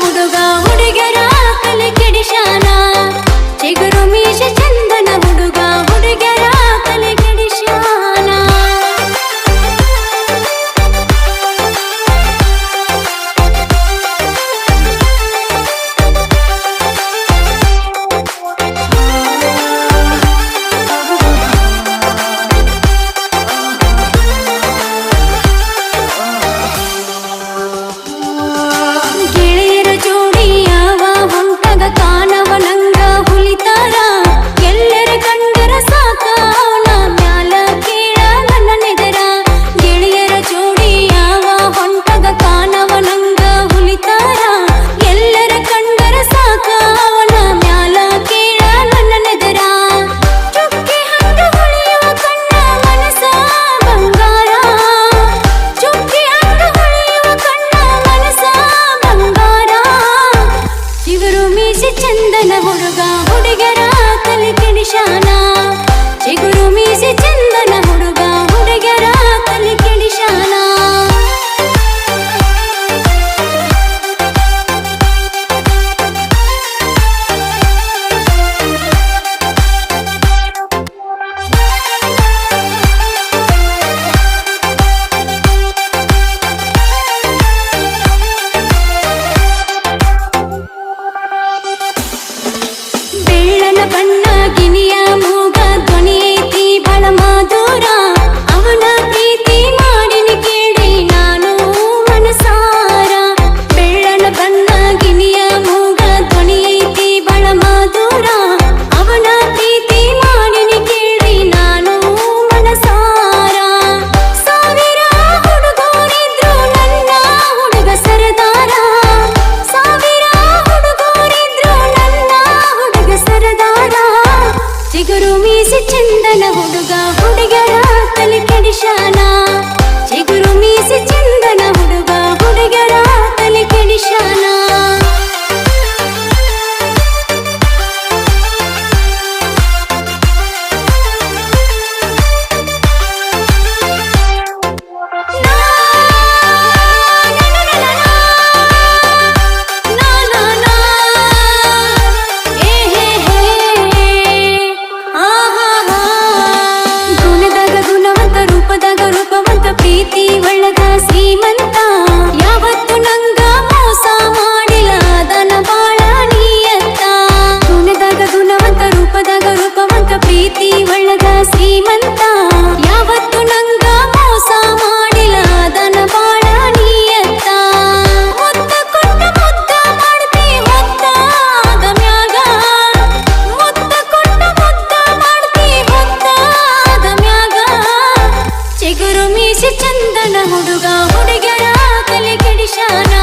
ಹುಡುಗ ಹುಡುಗರ ಕಲೆ ಕೆಡಿಶಾನ ಚಿಗುರು ಮೀಶ ಚಂದ చందన ముడుగా ఉడిగడా కలిగడిశానా